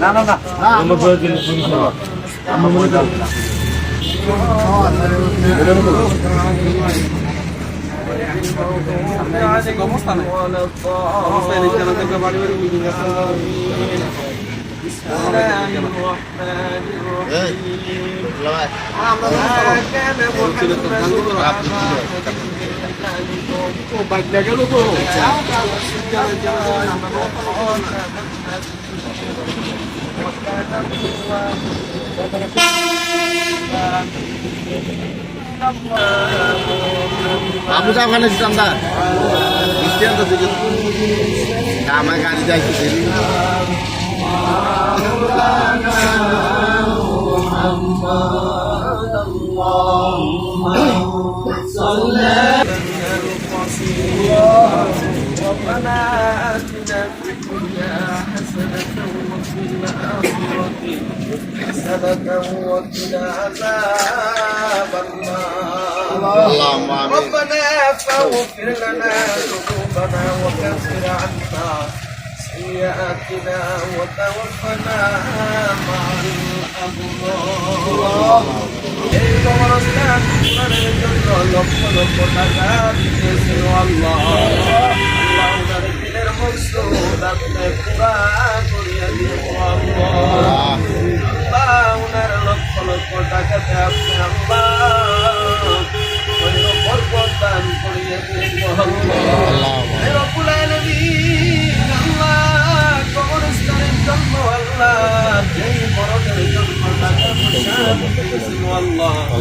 না না না অবস্থা নেই অবস্থায় নেই কেন দেখবে বাড়ি বাড়ি মিটিং আছে ও বাইক দেখে তো আপনি তো ওখানে দোকানদার খ্রিস্টান তো দিকে আমার গাড়ি যাইতে الدنيا حسنة وفي الآخرة حسنة وقنا عذاب النار اللهم آمين ربنا فاغفر لنا ذنوبنا وكفر عنا سيئاتنا وتوفنا مع الأبرار এই কবরস্থান নির্মাণের জন্য লক্ষ লক্ষ টাকা দিতেছিল আল্লাহ আল্লাহ আপনি পুরা করিয়া দিয়ে আল্লাহ ওনার লক্ষ লক্ষ টাকাতে আপনি আল্লাহ।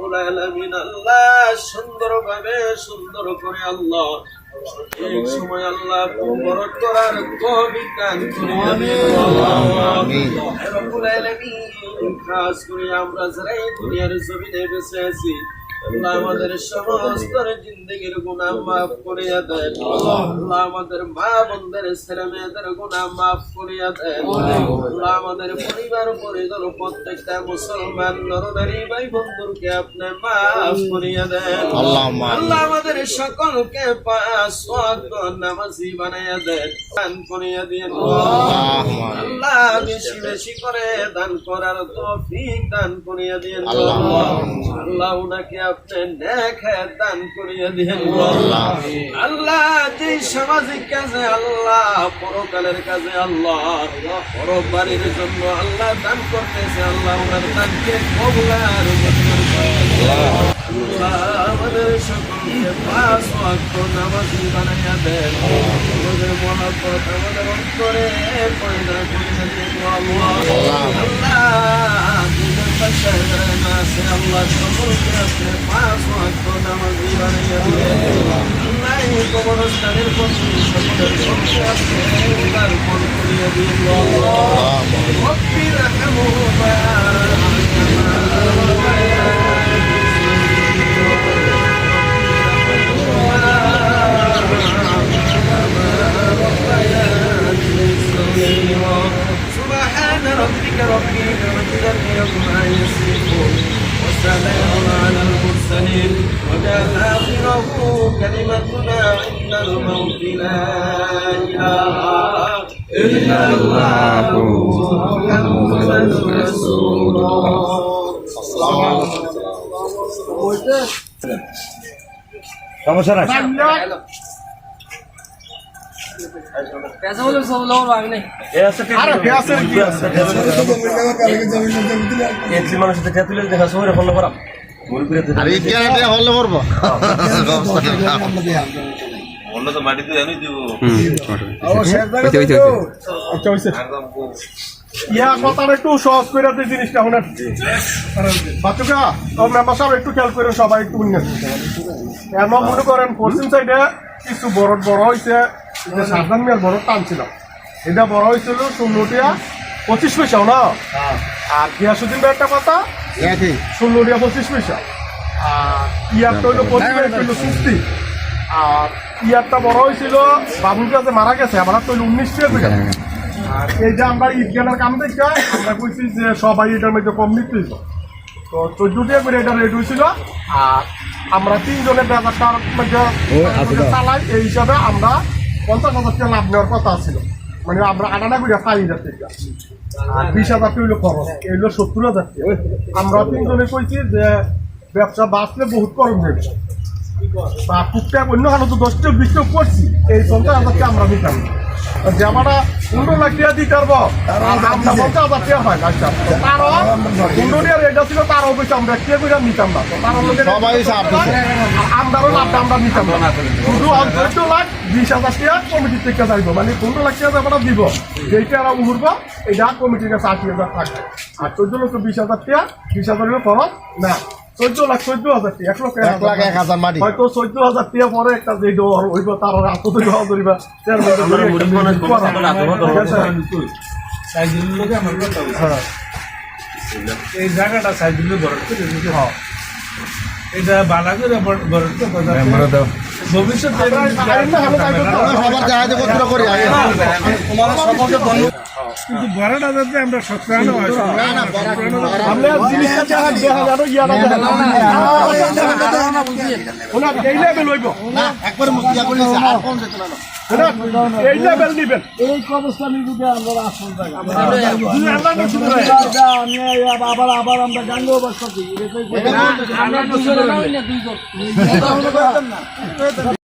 রব্বুল আলামিন আল্লাহ সুন্দরভাবে সুন্দর করে আল্লাহ এক সময় আল্লাহ বরত করার তৌফিক দান করে আমিন। রব্বুল আলামিন খাস করে আমরা যারা এই দুনিয়ার জমিনে বেঁচে আছি আমাদের সমস্ত জিন্দগির মাফ করিয়া দেন। আমাদের মা বন্ধের ছেলে মেয়েদের গুণা মাফ করিয়া দেন। আমাদের পরিবার পরিজন প্রত্যেকটা মুসলমান নরনারী ভাই বন্ধুকে আপনি মাফ করিয়া দেন। আমাদের সকলকে পাঁচ বানাইয়া দান আল্লাহ উনাকে দান আল্লাহ আপনি নেখে দান করিয়া দিন আল্লাহ। আল্লাহ যে সামাজিক কাজে আল্লাহ পরকালের কাজে আল্লাহ পরবাড়ির জন্য আল্লাহ দান করতেছে আল্লাহ ওনার দানকে কবুলার। আল্লাহ আমাদের সকলকে পাঁচ ওয়াক্ত নামাজি বানাইয়া দেন আমাদের মহাপত আমাদের অন্তরে পয়দা দিন আল্লাহ আল্লাহ দুজন বাসায় যারা না আছে আল্লাহ সকলকে আপনি পাঁচ ওয়াক্ত নামাজি বানাইয়া দেন আল্লাহ এই কবরস্থানের প্রতি সকলের সঙ্গে আপনি উদার মন করিয়া وسلام على المرسلين وكان آخره كلمتنا عند الموت لا إله إلا الله محمد رسول الله সমস্যা নাই একটু সহজ করে জিনিসটা এখন বাচ্চুকা মেম্বার সাহেব একটু খেয়াল করে সবাই একটু মনে করেন পশ্চিম সাইডে কিছু বড় বড় হয়েছে এটা সাবধান মিয়ার বড় টান ছিল। এটা বড় হয়েছিল ষোলোটিয়া পঁচিশ পয়সাও না আর গিয়াসুদ্দিন ভাইয়েরটা কথা ষোলোটিয়া পঁচিশ পয়সা। আর ইয়ারটা হইল পঁচিশ হইল সুস্তি আর ইয়ারটা বড় হয়েছিল বাবুর কাছে মারা গেছে আমার তো হইল উনিশ টাকা করে। আর এই যে আমরা ঈদগানের কাম দেখে আমরা কইছি যে সবাই এটার মধ্যে কম নিতে। তো চোদ্দ টাকা করে এটা রেট হয়েছিল আর আমরা তিনজনের বাজারটার মধ্যে চালাই এই হিসাবে আমরা পঞ্চাশ হাজার টাকা লাভ নেওয়ার কথা ছিল। মানে আমরা আনানা করে পাই হাজার আর বিশ হাজার টাকা হইল খরচ, এই সত্তর হাজার টাকা। আমরা তিনজনে কইছি যে ব্যবসা বাঁচলে বহুত খরচ হয়েছে বা টুকটাক অন্য হানো তো দশটা, বিশটা করছি, এই পঞ্চাশ হাজার টাকা আমরা নিতাম না। আর যে আমরা পনেরো লাখ টাকা দিতে পারব আমরা পঞ্চাশ হাজার টাকা হয় ছিল তারও বেশি আমরা টাকা করে নিতাম না? তার সবাই লাভটা আমরা নিতাম না। শুধু অল্প লাখ বিশ হাজার টাকা কমিটির থেকে যাইবো। মানে পনেরো লাখ টাকা আমরা দিব যেইটা আমরা উঠব এটা কমিটির কাছে আশি হাজার থাকবে। আর চোদ্দ লক্ষ বিশ হাজার টাকা বিশ হাজার খরচ না। চোদ্দ লাখ চোদ্দ হাজার টাকা এক লক্ষ এক লাখ এক হাজার মাটি। হয়তো চোদ্দ হাজার টাকা পরে একটা যে ডর হইব তার আত থেকে হওয়া ধরিবা এই জায়গাটা সাইজুলে বরফ করে হ্যাঁ। এটা বালা করে বরফ করে ভবিষ্যতে সবার জাহাজে করি কিন্তু বড়টা যাতে আমরা সত্যায়ন হয় জিনিসটা দেখা ইয়ারা দেখা একবার এই লেভেল নিবেন এই অবস্থা আমি আমরা আসল। আমি আবার আবার আমরা গাঙ্গ অবস্থা দিই